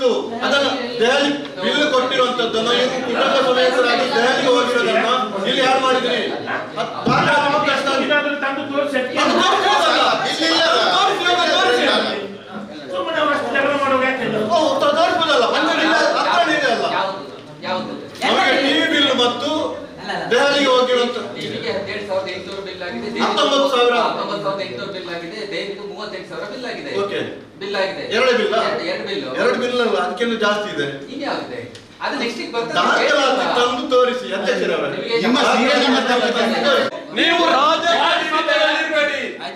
ಇತ್ತು. ಅದನ್ನ ದೆಹಲಿ ಬಿಲ್ ಕೊಟ್ಟಿರುವಂತದ್ದನ್ನು ಇವರು ಕುಟುಂಬ ಸಮೇತರಾಗಿ ದೆಹಲಿಗೆ ಹೋಗಿರೋದನ್ನ ಇಲ್ಲಿ ಯಾರು ಮಾಡಿದ್ರಿ? ಮತ್ತು ದೆಹಲಿಗೆ ಹೋಗಿರುವಂತ ಬಿಲ್ ಆಗಿದೆ ಹತ್ತೊಂಬತ್ತು ಸಾವಿರ. ಹತ್ತೊಂಬತ್ತು ಸಾವಿರದ ಎಂಟುನೂರು ಬಿಲ್ ಆಗಿದೆ ಮೂವತ್ತೆಂಟು ಸಾವಿರ ಬಿಲ್ ಆಗಿದೆ. ಓಕೆ. ಬಿಲ್ ಆಗಿದೆ. ಎರಡು ಬಿಲ್ ಎರಡು- ಬಿಲ್ ಎರಡು ಬಿಲ್ ಅಲ್ಲ ಅದಕ್ಕಿಂತ ಜಾಸ್ತಿ ಇದೆ. ಇನ್ಯಾವುದಿದೆ ಅದು ನೆಕ್ಸ್ಟ್ ಬರ್ತದೆ. ದಾಖಲಾತಿ ತಂದು ತೋರಿಸಿ ನಿಮ್ಮ. ನೀವು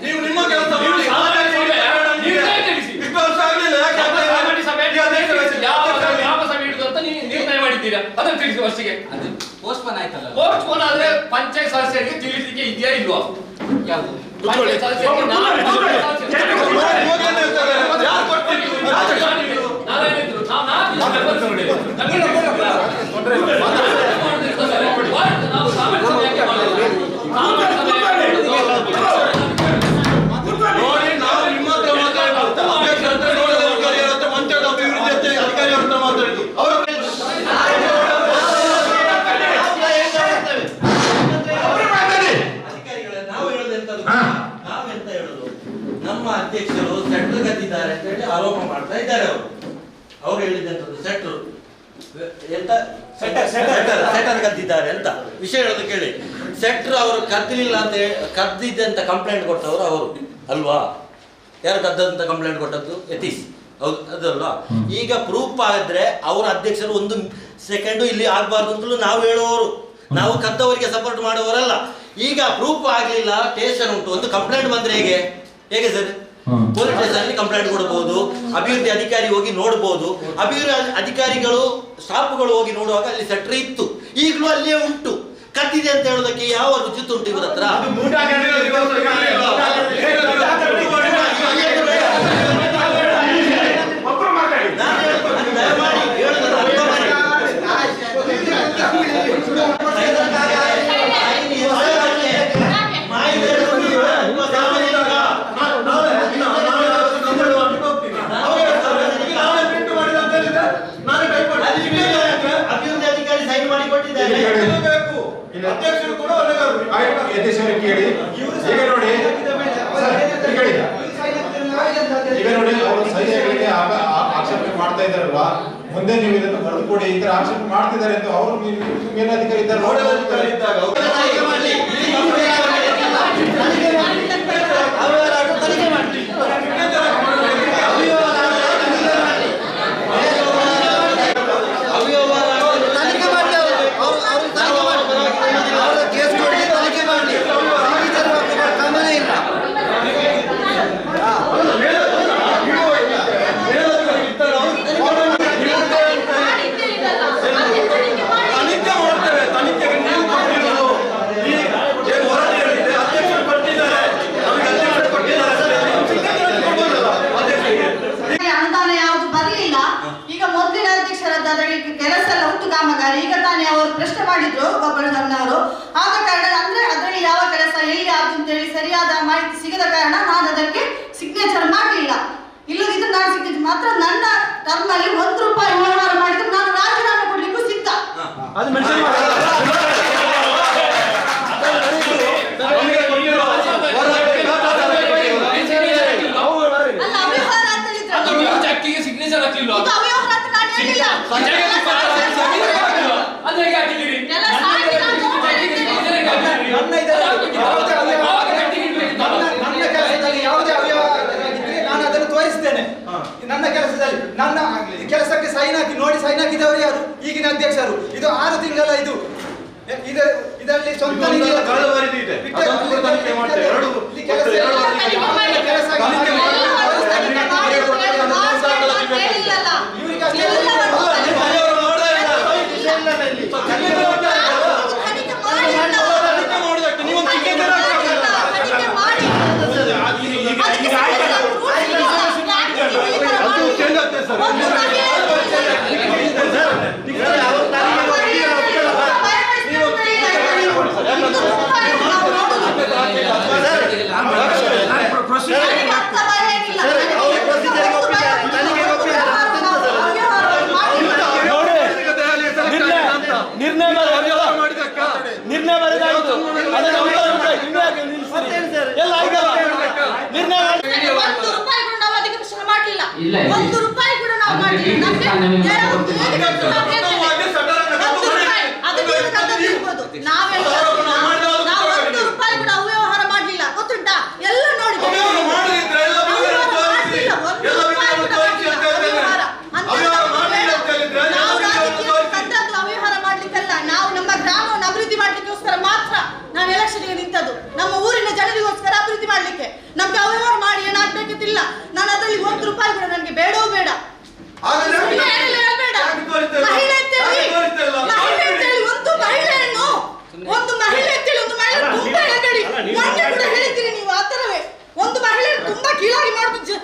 ನೀವು ನಿಮ್ಮ ಕೆಲಸ ಮಾಡಿ ಯಾವ ಯಾವ ಸಭೆ ಇಡುದು ಅಂತ ನೀವು ನಿರ್ಣಯ ಮಾಡಿದ್ದೀರಾ ಅದನ್ನು ತಿಳಿಸಿ ವರ್ಷಿಗೆ ಅದು ಪೋಸ್ಟ್ಪೋನ್ ಆಯ್ತಲ್ಲ ಪೋಸ್ಟ್ ಫೋನ್ ಆದ್ರೆ ಪಂಚಾಯತ್ ಸದಸ್ಯರಿಗೆ ತಿಳಿಸಲಿಕ್ಕೆ ಇದೆಯಾ ಇಲ್ವಾ ಯಾವುದು ಪಂಚಾಯತ್ ಸದಸ್ಯರಿಗೆ ನಾನು ಪಂಚಾಯತ್ ಅವರು ಅವ್ರು ಸೆಟ್ರು ಎಂತ? ಸೆಟರ್ ಸೆಟರ್ ಕದ್ದಿದ್ದಾರೆ ಅಂತ. ವಿಷಯ ಹೇಳೋದು ಕೇಳಿ. ಸೆಟ್ರ್ ಅವರು ಕದ್ದಿಲಿಲ್ಲ ಅಂತ ಹೇಳಿ ಕದ್ದಿದ್ದೆ ಅಂತ ಕಂಪ್ಲೇಂಟ್ ಕೊಟ್ಟವರು ಅವರು ಅಲ್ವಾ? ಯಾರು ಕದ್ದಂತ ಕಂಪ್ಲೇಂಟ್ ಕೊಟ್ಟದ್ದು? ಯತೀಶ್. ಹೌದು ಅದಲ್ವಾ ಈಗ ಪ್ರೂಫ್ ಆದ್ರೆ ಅವರ ಅಧ್ಯಕ್ಷರು ಒಂದು ಸೆಕೆಂಡು ಇಲ್ಲಿ ಆಗ್ಬಾರ್ದು ಅಂತಲೂ ನಾವು ಹೇಳುವವರು. ನಾವು ಕದ್ದವರಿಗೆ ಸಪೋರ್ಟ್ ಮಾಡುವವರಲ್ಲ. ಈಗ ಪ್ರೂಫ್ ಆಗಲಿಲ್ಲ ಟೇಷನ್ ಉಂಟು. ಒಂದು ಕಂಪ್ಲೇಂಟ್ ಬಂದ್ರೆ ಹೇಗೆ? ಹೇಗೆ ಸರ್? ಪೊಲೀಸ್ ಸ್ಟೇಷನ್ ಅಲ್ಲಿ ಕಂಪ್ಲೇಂಟ್ ಕೊಡಬಹುದು ಅಭಿವೃದ್ಧಿ ಅಧಿಕಾರಿ ಹೋಗಿ ನೋಡಬಹುದು ಅಭಿವೃದ್ಧಿ ಅಧಿಕಾರಿಗಳು ಸ್ಟಾಫ್ಗಳು ಹೋಗಿ ನೋಡುವಾಗ ಅಲ್ಲಿ ಸೆಟ್ರಿ ಇತ್ತು. ಈಗಲೂ ಅಲ್ಲಿಯೇ ಉಂಟು. ಕದ್ದಿದೆ ಅಂತ ಹೇಳೋದಕ್ಕೆ ಯಾವ ರುಚಿತ್ ಉಂಟು ಇವರ ಹತ್ರ ಒಬ್ರು ಮಾತಾಡಿ ನಾನು ಹೇಳ್- ನಾನು ದಯಮಾಡಿ ಹೇಳೋದನ್ನ ಅರ್ಥ ಮಾಡಿ. ಮಾಹಿತಿ ಹೇಳೋದು ತುಂಬ ಸಾಮಾನ್ಯ. ನಾಳೆ ದಿನ ನಾಳೆ ಅವತ್ತು ಕಂಪ್ಲೇಂಟ್ ಮಾಡ್ಲಿಕ್ಕೆ ಹೋಗ್ತೀನಿ. ಅವ್ರು ಹೇಳ್ತಾರೆ, ಈಗ ನಾಳೆ print ಮಾಡಿದ ಅಂತ ಹೇಳಿದ್ರೆ ನಾನೇ type ಮಾಡಿ. ಅಲ್ಲಿ ಇಲ್ಲಿಗೆ ಯಾಕೆ? ಅಭಿವೃದ್ಧಿ ಅಧಿಕಾರಿ ಸೈನ್ ಮಾಡಿ ಕೊಟ್ಟಿದ್ದಾರೆ ಇದು ಬೇಕು. ಅಧ್ಯಕ್ಷರು ಕೂಡ ಹೊಣೆಗಾರರು. ಆಯ್ತು ಯತೀಶ್ವರ ಕೇಳಿ ಈಗ ನೋಡಿ ಸರ್, ಈಗ ಹೇಳಿ. ಈಗ ನೋಡಿ ಅವರು ಸಹಿಗಳಿಗೆ ಆಗ- ಆ- ಆಕ್ಷೇಪಣೆ ಮಾಡ್ತಾ ಇದ್ದಾರಲ್ವಾ? ಮುಂದೆ ನೀವು ಇದನ್ನು ಬರೆದು ಕೊಡಿ ಈ ತರ ಆಕ್ಷೇಪ ಮಾಡ್ತಿದ್ದಾರೆ ಅಂತ ಅವರು ಮೇಲಧಿಕಾರಿ ಇದ್ದಾರೆ ನೋಡಲ್ ಅಧಿಕಾರಿ ಇದ್ದಾಗ ಅವ್ರು ತನಿಖೆ ಮಾಡ್ಲಿ. ಅವ್ಯವಹಾರ ತನಿಖೆ ಮಾಡ್ಲಿ. ಅವ್ಯವಹಾರ ತನಿಖೆ ಮಾಡ್ಲಿ ಅವರು. ಅವ್ರು- ಅವ್ರು ತನಿಖೆ ಮಾಡ್ಲಿ. ಅವ್ರ ಕೇಸ್ ಕೊಡಿ, ತನಿಖೆ ಮಾಡ್ಲಿ. ಪೊಲೀಸರ ಗಮನ ಇಲ್ಲ. ಮೇಲಧಿಕಾರಿ ಇದ್ದಾರೆ, ಅವ್ರು ತನಿಖೆ ಮಾಡ್ತೇವೆ ತನಿಖೆಗೆ ನೀವು ಕೊಟ್ಟಿರೋದು ಈ ಏನು ವರದಿ ಹೇಳಿದೆ ಅಧ್ಯಕ್ಷರು ಕೊಟ್ಟಿದ್ದಾರೆ ನಮಗೆ ಅಧ್ಯಕ್ಷರು ಕೊಟ್ಟಿದ್ದಾರೆ ನೀವು signature ಕೊಡ್ಬೋದಲ್ಲ ಅಧ್ಯಕ್ಷರಿಗೆ ಹಾಗೆ ಅನುದಾನ ಯಾವುದು ಬರಲಿಲ್ಲ ಈಗ ಮೊದಲಿನ ಅಧ್ಯಕ್ಷರಾದ ಅದರಲ್ಲಿ ಕೆಲಸ ಎಲ್ಲ ಉಂಟು ಕಾಮಗಾರಿ ಈಗ ತಾನೇ ಅವರು ಪ್ರಶ್ನೆ ಮಾಡಿದ್ರು ಗೊಬ್ಬರದವರು ಆದ ಕಾರಣ ಅಂದ್ರೆ ಅದರಲ್ಲಿ ಯಾವ ಕೆಲಸ ಎಲ್ಲಿ ಆಯ್ತು ಅಂತ ಹೇಳಿ ಸರಿಯಾದ ಮಾಹಿತಿ ಸಿಗದ ಕಾರಣ ನಾನು ಅದಕ್ಕೆ ಸಿಗ್ನೇಚರ್ ಮಾಡಲಿಲ್ಲ. ಇಲ್ಲದಿದ್ರೆ ನಾನು ಸಿಗ್ನೇಚರ್ ಮಾತ್ರ ನನ್ನ ಟರ್ಮ್ ಅಲ್ಲಿ ಒಂದು ರೂಪಾಯಿ ವ್ಯವಹಾರ ಮಾಡಿದ್ರೆ ನಾನು ರಾಜೀನಾಮೆ ಕೊಡ್ಲಿಕ್ಕೂ ಸಿದ್ಧ. ಅಲ್ಲ ಅವ್ಯವಹಾರ ಅಂತ ಹೇಳಿದ್ರೆ ಅದು ನೀವು ಚೆಕ್ಕಿಗೆ ಸಿಗ್ನೇಚರ್ ಹಾಕ್ಲಿಲ್ವಾ ಇದು ಅವ್ಯವಹಾರ ಅಂತ ನಾನು ಹೇಳಿಲ್ಲ ಚೆಕ್ಕಿಗೆ signature ಹಾಕ್ಲಿಲ್ವಾ? ಅದು ಹೇಗೆ ಹಾಕಿದ್ದೀರಿ? ಎಲ್ಲ ಸಾಕ್ಷಿ ನಾನು ಚೆಕ್ಕಿಗೆ signature ಹೇಗೆ ಹಾಕಿದ್ದೀರಿ? ನನ್ನ ಇದರಲ್ಲಿ ಅದು ಹಾಕಿದ್ದೀರಾ? ಆವಾಗ ಗಟ್ಟಿಗೆ ಇಡ್ಬೇಕಿತ್ತಲ್ಲ? ನನ್ನ ನನ್ನ ಕೆಲಸದಲ್ಲಿ ಯಾವುದೇ ಅವ್ಯವಹಾರವಾಗಿದ್ರೆ ನಾನು ಅದನ್ನು ತೋರಿಸ್ತೇನೆ ನನ್ನ ಕೆಲಸದಲ್ಲಿ ನನ್ನ ಕೆಲಸಕ್ಕೆ ಸೈನ್ ಹಾಕಿ ನೋಡಿ ಸೈನ್ ಹಾಕಿದವರು ಯಾರು ಈಗಿನ ಅಧ್ಯಕ್ಷರು ಇದು ಆರು ತಿಂಗಳ ಇದು ಇದರಲ್ಲಿ ಸ್ವಂತ ಇದೊಂದು ನಿರ್ಣಯ ನಿರ್ಣಯ ಬರೆದಾಯಿತು ಎಲ್ಲ ಆಗಲ್ಲ ನಿರ್ಣಯ ಮಾಡಿಲ್ಲ ಒಂದು ರೂಪಾಯಿ ಕೂಡ ನಾವು ಮಾಡಿಲ್ಲ ನಾವು ಎಲೆಕ್ಷನ್ಗೆ ನಿಂತದ್ದು. ನಮ್ಮ ಊರಿನ ಜನರಿಗೋಸ್ಕರ ಅಭಿವೃದ್ಧಿ ಮಾಡಲಿಕ್ಕೆ. ನಮ್ಗೆ ಅವ್ಯವಹಾರ ಮಾಡಿ ಏನಾಗ್ಬೇಕಿಲ್ಲ ನಾನು ಅದರಲ್ಲಿ ಒಂದು ರೂಪಾಯಿ ಕೂಡ ನನಗೆ ಬೇಡವೂ ಬೇಡ. ಒಂದು ಮಹಿಳೆ ಒಂದು ಮಹಿಳೆ ತುಂಬಾ ಹೇಳಿ. ಕೂಡ ನೀವು ಆ ಒಂದು ಮಹಿಳೆ ತುಂಬಾ ಕೀಳಾಗಿ ಮಾಡ್ಬಿಟ್ಟು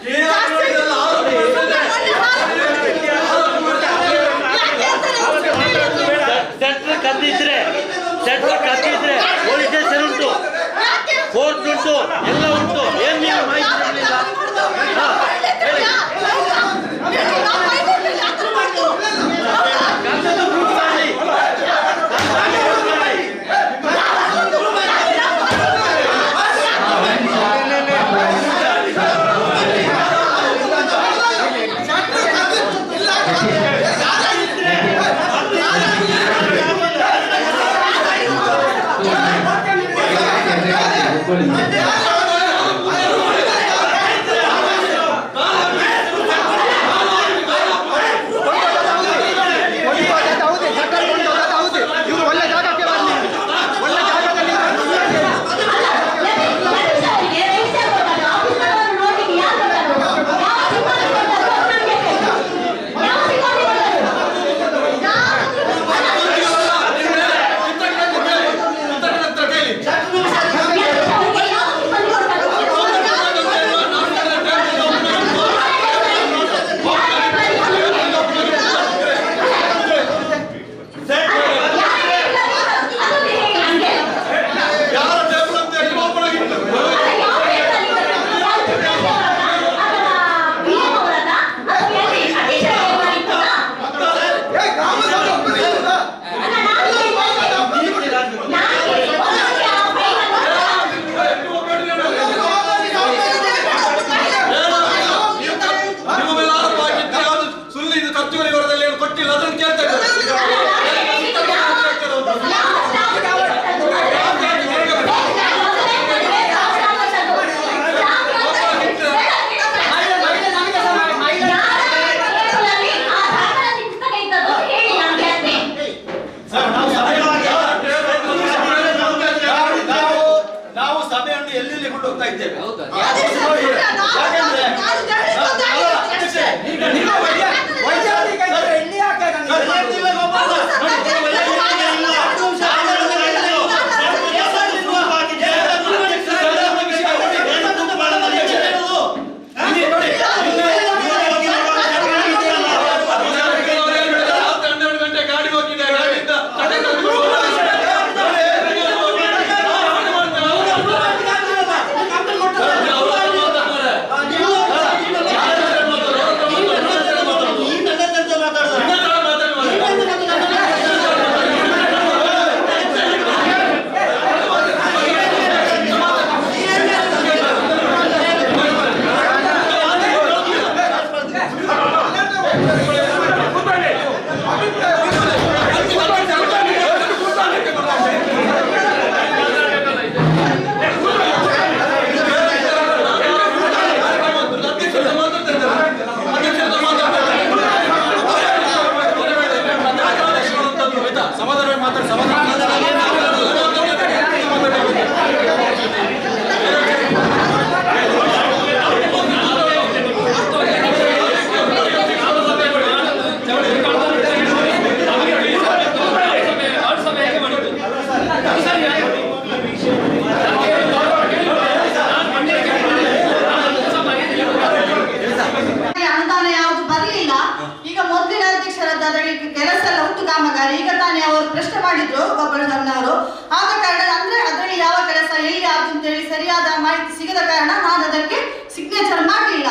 ಕಾಮಗಾರಿ ಈಗ ತಾನೇ ಅವರು ಪ್ರಶ್ನೆ ಮಾಡಿದ್ರು ಗೊಬ್ಬರದವರು ಆದ ಕಾರಣ ಅಂದ್ರೆ ಅದರಲ್ಲಿ ಯಾವ ಕೆಲಸ ಎಲ್ಲಿ ಆಯ್ತು ಅಂತ ಹೇಳಿ ಸರಿಯಾದ ಮಾಹಿತಿ ಸಿಗದ ಕಾರಣ ನಾನು ಅದಕ್ಕೆ ಸಿಗ್ನೇಚರ್ ಮಾಡಲಿಲ್ಲ.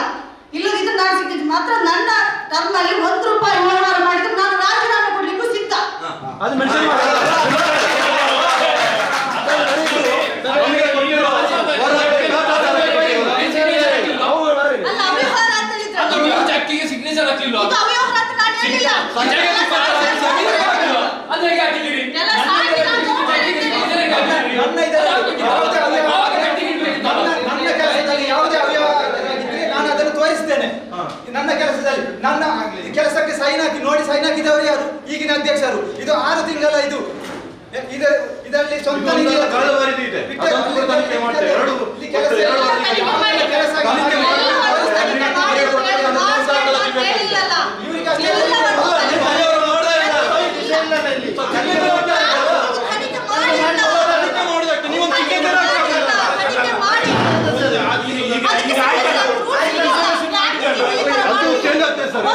ಇಲ್ಲದಿದ್ರೆ ನಾನು ಸಿಗ್ನೇಚರ್ ಮಾತ್ರ ನನ್ನ ಟರ್ಮಲ್ಲಿ ಒಂದು ರೂಪಾಯಿ ವ್ಯವಹಾರ ಮಾಡಿದ್ರೆ ನಾನು ರಾಜೀನಾಮೆ ಕೊಡ್ಲಿಕ್ಕೂ ಸಿಕ್ತ ಅಧ್ಯಕ್ಷರು ಇದು ಆರು ತಿಂಗಳ ಇದು ಇದರಲ್ಲಿ ಸ್ವಂತ ಇದೊಂದು ನಿಧಿ- ಕಳೆದ ಬಾರಿದು ಇದೆ. ಬಿಟ್ಟು- ಅದನ್ನು ಕೂಡ ತನಿಖೆ ಮಾಡ್ತೇವೆ. ಎರಡು ಇಲ್ಲಿ ಕೆಲಸ ಒಟ್ಟು ಎರಡು ಇಲ್ಲ. ವರದಿ ಇದೆ. ಯಾವ ಕೆಲಸ ಇಲ್ಲ. ತನಿಖೆ ಮಾಡಿ. ಇವ್ರಿಗೆ ಅಷ್ಟೇ ಅಲ್ಲ, ನೀವು ಮನೆಯವರು ನೋಡ್ತಾ ಇಲ್ಲ. ತನಿಖೆ ಮಾಡ್ತಾ ಇಲ್ಲ. ತನಿಖೆ ಮಾಡೋದಕ್ಕೆ ನೀವೊಂದು ಟಿಕೆಟ್ ಅದು ಚೇಂಜ್ ಆಗ್ತದೆ ಸರ್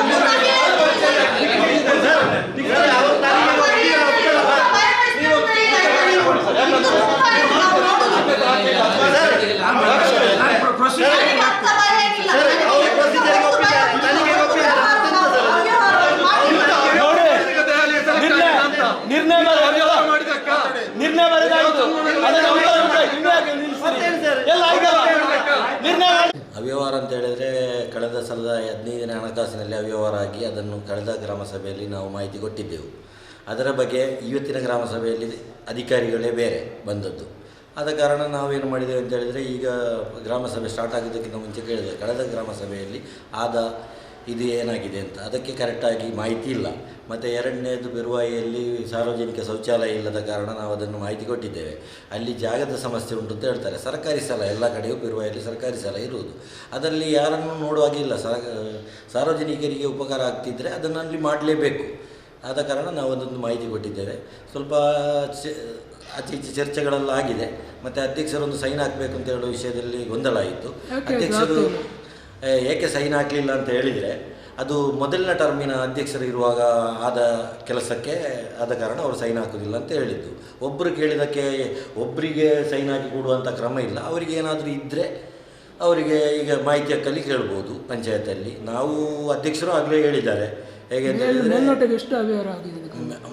ನಿರ್ಣಯ ನಿರ್ಣಯ ಬರೆದಾಯ್ತು ಅದನ್ನ ಉತ್ತರ ಕೊಡಿ. ಇನ್ನೂ ಯಾಕೆ ನಿಲ್ಲಿಸ್ತೀರಿ? ಎಲ್ಲ ಆಯ್ತಲ್ಲ ನಿರ್ಣಯ ಮಾಡಿ. ಅವ್ಯವಹಾರ ಅಂತ ಹೇಳಿದರೆ ಕಳೆದ ಸಲದ ಹದಿನೈದನೇ ಹಣಕಾಸಿನಲ್ಲಿ ಅವ್ಯವಹಾರ ಆಗಿ ಅದನ್ನು ಕಳೆದ ಗ್ರಾಮ ಸಭೆಯಲ್ಲಿ ನಾವು ಮಾಹಿತಿ ಕೊಟ್ಟಿದ್ದೆವು. ಅದರ ಬಗ್ಗೆ ಇವತ್ತಿನ ಗ್ರಾಮ ಸಭೆಯಲ್ಲಿ ಅಧಿಕಾರಿಗಳೇ ಬೇರೆ ಬಂದದ್ದು. ಆದ ಕಾರಣ ನಾವೇನು ಮಾಡಿದ್ದೇವೆ ಅಂತ ಹೇಳಿದರೆ ಈಗ ಗ್ರಾಮ ಸಭೆ ಸ್ಟಾರ್ಟ್ ಆಗೋದಕ್ಕಿಂತ ಮುಂಚೆ ಕೇಳಿದೆ. ಕಳೆದ ಗ್ರಾಮ ಸಭೆಯಲ್ಲಿ ಆದ ಇದು ಏನಾಗಿದೆ ಅಂತ. ಅದಕ್ಕೆ ಕರೆಕ್ಟಾಗಿ ಮಾಹಿತಿ ಇಲ್ಲ. ಮತ್ತು ಎರಡನೇದು ಬಿರುವಾಯಿಯಲ್ಲಿ ಸಾರ್ವಜನಿಕ ಶೌಚಾಲಯ ಇಲ್ಲದ ಕಾರಣ ನಾವು ಅದನ್ನು ಮಾಹಿತಿ ಕೊಟ್ಟಿದ್ದೇವೆ. ಅಲ್ಲಿ ಜಾಗದ ಸಮಸ್ಯೆ ಉಂಟು ಅಂತ ಹೇಳ್ತಾರೆ. ಸರ್ಕಾರಿ ಸ್ಥಳ ಎಲ್ಲ ಕಡೆಯೂ ಬಿರುವಾಯಲ್ಲಿ ಸರ್ಕಾರಿ ಸ್ಥಳ ಇರುವುದು. ಅದರಲ್ಲಿ ಯಾರನ್ನು ನೋಡುವಾಗಿಲ್ಲ ಸರ ಸಾರ್ವಜನಿಕರಿಗೆ ಉಪಕಾರ ಆಗ್ತಿದ್ದರೆ ಅದನ್ನು ಅಲ್ಲಿ ಮಾಡಲೇಬೇಕು. ಆದ ಕಾರಣ ನಾವು ಅದೊಂದು ಮಾಹಿತಿ ಕೊಟ್ಟಿದ್ದೇವೆ. ಸ್ವಲ್ಪ ಅತಿ ಹೆಚ್ಚು ಚರ್ಚೆಗಳೆಲ್ಲ ಆಗಿದೆ. ಮತ್ತು ಅಧ್ಯಕ್ಷರೊಂದು ಸೈನ್ ಹಾಕಬೇಕು ಅಂತ ಹೇಳೋ ವಿಷಯದಲ್ಲಿ ಗೊಂದಲ ಆಯಿತು. ಅಧ್ಯಕ್ಷರು ಏಕೆ ಸೈನ್ ಹಾಕಲಿಲ್ಲ ಅಂತ ಹೇಳಿದರೆ ಅದು ಮೊದಲಿನ ಟರ್ಮಿನ ಅಧ್ಯಕ್ಷರು ಇರುವಾಗ ಆದ ಕೆಲಸಕ್ಕೆ ಆದ ಕಾರಣ ಅವರು ಸೈನ್ ಹಾಕೋದಿಲ್ಲ ಅಂತ ಹೇಳಿದ್ದು. ಒಬ್ಬರು ಕೇಳಿದ್ದಕ್ಕೆ ಒಬ್ಬರಿಗೆ ಸೈನ್ ಹಾಕಿ ಕೊಡುವಂಥ ಕ್ರಮ ಇಲ್ಲ. ಅವರಿಗೆ ಏನಾದರೂ ಇದ್ದರೆ ಅವರಿಗೆ ಈಗ ಮಾಹಿತಿ ಹಕ್ಕಲ್ಲಿ ಕೇಳ್ಬೋದು ಪಂಚಾಯತಲ್ಲಿ ನಾವು ಅಧ್ಯಕ್ಷರು ಆಗಲೇ ಹೇಳಿದ್ದಾರೆ. ಹೇಗೆ ಅಂತ ಹೇಳಿದರೆ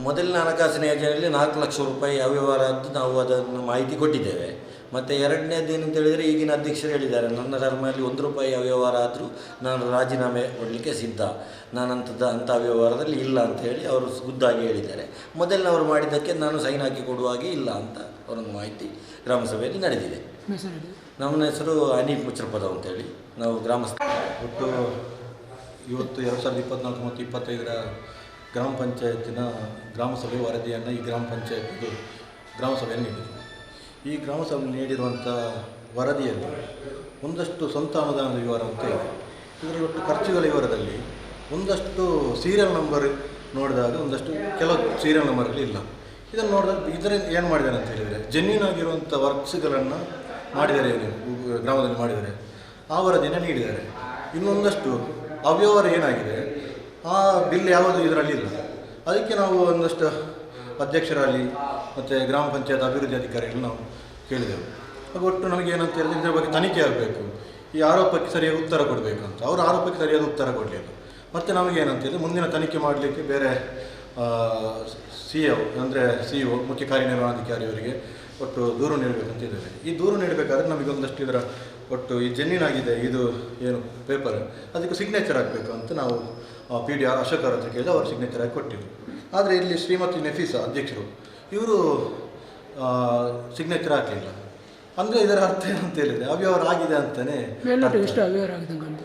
ಮೊದಲಿನ ಹಣಕಾಸಿನ ಯೋಜನೆಯಲ್ಲಿ ನಾಲ್ಕು ಲಕ್ಷ ರೂಪಾಯಿ ಅವ್ಯವಹಾರ ಅಂತ ನಾವು ಅದನ್ನು ಮಾಹಿತಿ ಕೊಟ್ಟಿದ್ದೇವೆ. ಮತ್ತು ಎರಡನೇದು ಏನಂತ ಹೇಳಿದರೆ ಈಗಿನ ಅಧ್ಯಕ್ಷರು ಹೇಳಿದ್ದಾರೆ, ನನ್ನ ಧರ್ಮದಲ್ಲಿ ಒಂದು ರೂಪಾಯಿ ಅವ್ಯವಹಾರ ಆದರೂ ನಾನು ರಾಜೀನಾಮೆ ಕೊಡಲಿಕ್ಕೆ ಸಿದ್ಧ. ನಾನಂಥದ್ದು ಅಂಥ ವ್ಯವಹಾರದಲ್ಲಿ ಇಲ್ಲ ಅಂತ ಹೇಳಿ ಅವರು ಖುದ್ದಾಗಿ ಹೇಳಿದ್ದಾರೆ. ಮೊದಲಿನವರು ಮಾಡಿದ್ದಕ್ಕೆ ನಾನು ಸೈನ್ ಹಾಕಿ ಕೊಡುವಾಗೆ ಇಲ್ಲ ಅಂತ ಅವರೊಂದು ಮಾಹಿತಿ ಗ್ರಾಮ ಸಭೆಯಲ್ಲಿ ನಡೆದಿದೆ. ನಮ್ಮ ಹೆಸರು ಅನೀಪ್ ಮುಚ್ಚರಪದ ಅಂತೇಳಿ ನಾವು ಗ್ರಾಮಸ್ಥ, ಒಟ್ಟು ಇವತ್ತು ಎರಡು ಸಾವಿರದ ಇಪ್ಪತ್ನಾಲ್ಕು ಮತ್ತು ಇಪ್ಪತ್ತೈದರ ಗ್ರಾಮ ಪಂಚಾಯತಿನ ಗ್ರಾಮ ಸಭೆ ವರದಿಯನ್ನು ಈ ಗ್ರಾಮ ಪಂಚಾಯತ್ ಗ್ರಾಮ ಸಭೆಯಲ್ಲಿ ನೀಡಿದೆ ಈ ಗ್ರಾಮ ಸಭೆ ನೀಡಿರುವಂಥ ವರದಿಯಲ್ಲಿ ಒಂದಷ್ಟು ಸ್ವಂತ ಅನುದಾನದ ವಿವರ ಅಂತ ಇದೆ. ಇದರಲ್ಲಿ ಒಟ್ಟು ಖರ್ಚುಗಳ ವಿವರದಲ್ಲಿ ಒಂದಷ್ಟು ಸೀರಿಯಲ್ ನಂಬರ್ ನೋಡಿದಾಗ ಒಂದಷ್ಟು ಕೆಲವು ಸೀರಿಯಲ್ ನಂಬರ್ಗಳು ಇಲ್ಲ. ಇದನ್ನು ನೋಡಿದಾಗ ಇದರಿಂದ ಏನು ಮಾಡಿದ್ದಾರೆ ಅಂತ ಹೇಳಿದರೆ ಜೆನ್ಯೂನ್ ಆಗಿರುವಂಥ ವರ್ಕ್ಸ್ಗಳನ್ನು ಮಾಡಿದ್ದಾರೆ ಗ್ರಾಮದಲ್ಲಿ ಮಾಡಿದ್ದಾರೆ. ಆ ವರದಿಯನ್ನು ನೀಡಿದ್ದಾರೆ. ಇನ್ನೊಂದಷ್ಟು ಅವ್ಯವಹಾರ ಏನಾಗಿದೆ, ಆ ಬಿಲ್ ಯಾವುದು ಇದರಲ್ಲಿ ಇಲ್ಲ. ಅದಕ್ಕೆ ನಾವು ಒಂದಷ್ಟು ಅಧ್ಯಕ್ಷರಲ್ಲಿ ಮತ್ತು ಗ್ರಾಮ ಪಂಚಾಯತ್ ಅಭಿವೃದ್ಧಿ ಅಧಿಕಾರಿಗಳು ನಾವು ಕೇಳಿದೆವು. ಆಗ ಒಟ್ಟು ಏನಂತ ಹೇಳಿದ್ರೆ ಇದರ ಬಗ್ಗೆ ತನಿಖೆ ಆಗಬೇಕು. ಈ ಆರೋಪಕ್ಕೆ ಸರಿಯಾಗಿ ಉತ್ತರ ಕೊಡಬೇಕು ಅಂತ ಅವರು ಆರೋಪಕ್ಕೆ ಸರಿಯಾದ ಉತ್ತರ ಕೊಡಲಿಲ್ಲ. ಮತ್ತು ನಮಗೆ ಏನಂತ ಹೇಳಿದ್ರೆ ಮುಂದಿನ ತನಿಖೆ ಮಾಡಲಿಕ್ಕೆ ಬೇರೆ ಸಿ ಒ, ಅಂದರೆ ಸಿ ಒ, ಮುಖ್ಯ ಕಾರ್ಯನಿರ್ವಹಣಾಧಿಕಾರಿಯವರಿಗೆ ಒಟ್ಟು ದೂರು ನೀಡಬೇಕಂತ ಇದ್ದೇವೆ. ಈ ದೂರು ನೀಡಬೇಕಾದ್ರೆ ನಮಗೆ ಒಂದಷ್ಟು ಇದರ ಒಟ್ಟು ಈ ಜೆನ್ಯೂನ್ ಆಗಿದೆ, ಇದು ಏನು ಪೇಪರ್ ಅದಕ್ಕೆ ಸಿಗ್ನೇಚರ್ ಆಗಬೇಕು ಅಂತ ನಾವು ಪಿ ಡಿ ಅಶೋಕ್ ಅವ್ರ ಹತ್ರ ಕೇಳಿದ್ರೆ ಅವರು ಸಿಗ್ನೇಚರ್ ಆಗಿ ಕೊಟ್ಟಿದ್ರು. ಆದರೆ ಇಲ್ಲಿ ಶ್ರೀಮತಿ ನೆಫೀಸಾ ಅಧ್ಯಕ್ಷರು ಇವರು ಸಿಗ್ನೇಚರ್ ಹಾಕಲಿಲ್ಲ. ಅಂದರೆ ಇದರ ಅರ್ಥ ಏನಂತ ಹೇಳಿದರೆ ಅವ್ಯವಹಾರ ಆಗಿದೆ ಅಂತಾನೆ ಮೇಲ್ನೋಟಕ್ಕೆ ಎಷ್ಟು ಅವ್ಯವಹಾರ ಆಗಿದೆ ಅಂತ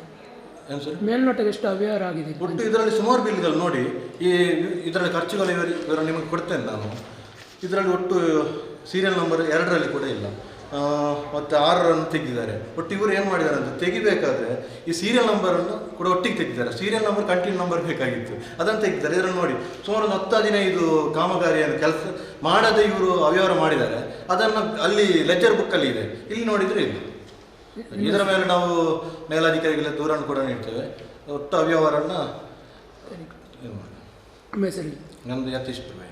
ಏನು ಸರ್? ಮೇಲ್ನೋಟಕ್ಕೆ ಎಷ್ಟು ಅವ್ಯವಹಾರ ಆಗಿದೆ? ಒಟ್ಟು ಇದರಲ್ಲಿ ಸುಮಾರು ಬಿಲ್ಗಳು ನೋಡಿ ಈ ಇದರಲ್ಲಿ ಖರ್ಚುಗಳು ಇವರು ವಿವರ ನಿಮಗೆ ಕೊಡ್ತೇನೆ ನಾನು. ಇದರಲ್ಲಿ ಒಟ್ಟು ಸೀರಿಯಲ್ ನಂಬರ್ ಎರಡರಲ್ಲಿ ಕೂಡ ಇಲ್ಲ. ಮತ್ತು ಆರರನ್ನು ತೆಗೆದಿದ್ದಾರೆ. ಬಟ್ ಇವರು ಏನು ಮಾಡಿದ್ದಾರೆ ಅಂತ ತೆಗಿಬೇಕಾದ್ರೆ ಈ ಸೀರಿಯಲ್ ನಂಬರನ್ನು ಕೂಡ ಒಟ್ಟಿಗೆ ತೆಗೆದಿದ್ದಾರೆ. ಸೀರಿಯಲ್ ನಂಬರ್ ಕಂಟಿನ್ಯೂ ನಂಬರ್ ಬೇಕಾಗಿತ್ತು. ಅದನ್ನು ತೆಗೆದಿದ್ದಾರೆ. ಇದನ್ನು ನೋಡಿ ಸುಮಾರು ಒಂದು ಹತ್ತು ಹದಿನೈದು ಕಾಮಗಾರಿಯನ್ನು ಕೆಲಸ ಮಾಡದೆ ಇವರು ಅವ್ಯವಹಾರ ಮಾಡಿದ್ದಾರೆ. ಅದನ್ನು ಅಲ್ಲಿ ಲೆಜರ್ ಬುಕ್ಕಲ್ಲಿ ಇದೆ. ಇಲ್ಲಿ ನೋಡಿದರೆ ಇಲ್ಲ. ಇದರ ಮೇಲೆ ನಾವು ಮೇಲಾಧಿಕಾರಿಗಳ ದೂರನ್ನು ಕೂಡ ನೀಡ್ತೇವೆ. ಒಟ್ಟು ಅವ್ಯವಹಾರನ್ನು ನಮ್ಮದು ಪ್ರಭಾವಿ